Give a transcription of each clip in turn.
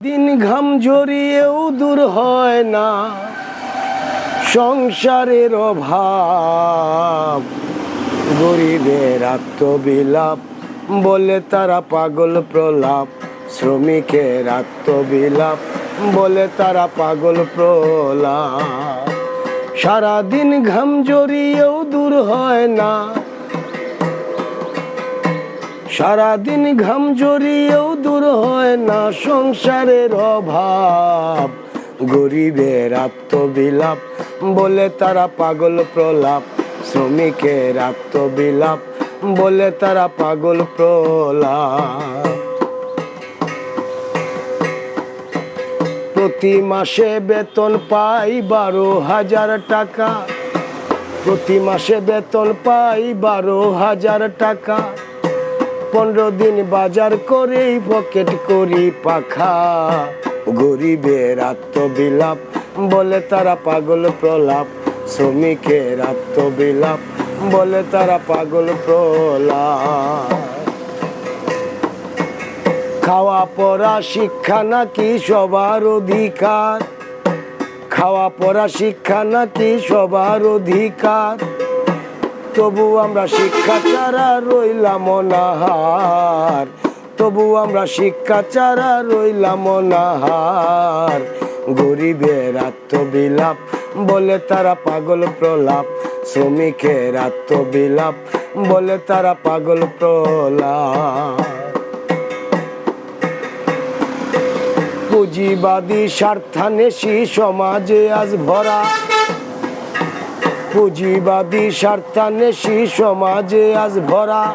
দিন ঘাম ঝরিয়েও দূর হয় না সংসারের অভাব। গরিবের আত্মবিলাপ বলে তারা পাগল প্রলাপ। শ্রমিকের আত্মবিলাপ বলে তারা পাগল প্রলাপ। সারাদিন ঘাম ঝরিয়েও দূর হয় না সারাদিন ঘাম জড়িয়েও দূর হয় না সংসারের অভাব। গরিবের আত্মবিলাপ বলে তারা পাগল প্রলাপ, শ্রমিকের আত্মবিলাপ বলে তারা পাগল প্রলাপ। প্রতি মাসে বেতন পাই বারো হাজার টাকা। প্রতি মাসে বেতন পাই বারো হাজার টাকা। পনেরো দিন বাজার করেই পকেট করি পাখা। গরিবের আত্মবিলাপ, বলে তারা পাগল প্রলাপ। শ্রমিকের আত্মবিলাপ, বলে তারা পাগল প্রলাপ। খাওয়া পড়া, শিক্ষা নাকি সবার অধিকার? খাওয়া পড়া, শিক্ষা নাকি সবার অধিকার? তবু আমরা শিক্ষা ছাড়া রইলাম অনাহার। তবু আমরা শিক্ষা ছাড়া রইলাম অনাহার। গরিবের আত্মবিলাপ বলে তারা পাগল প্রলাপ, শ্রমিকের আত্মবিলাপ বলে তারা পাগল প্রলাপ। পুঁজিবাদী স্বার্থানেশী সমাজে আজ ভরা পুঁজিবাদী স্বার্থানেশী সমাজে আজ ভরা।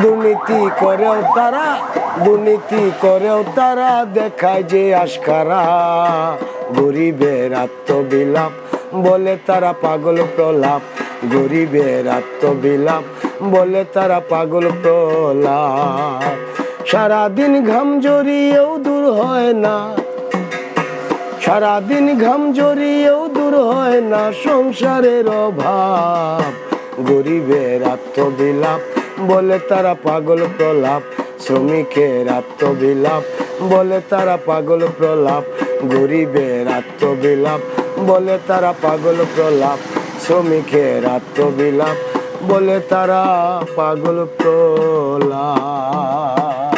দুর্নীতি করেও তারা, দুর্নীতি করেও তারা দেখায় যে গরিবের আত্মবিলাপ বলে তারা পাগল প্রলাপ। গরিবের আত্মবিলাপ বলে তারা পাগল প্রলাপ। সারাদিন ঘাম জড়িয়েও দূর হয় না। সারাদিন ঘাম জড়িয়েও দূর হয় না সংসারের অভাব। গরিবের আত্মবিলাপ বলে তারা পাগল প্রলাপ। শ্রমিকের আত্মবিলাপ বলে তারা পাগল প্রলাপ। গরিবের আত্মবিলাপ বলে তারা পাগল প্রলাপ। শ্রমিকের আত্মবিলাপ বলে তারা পাগল প্রলাপ।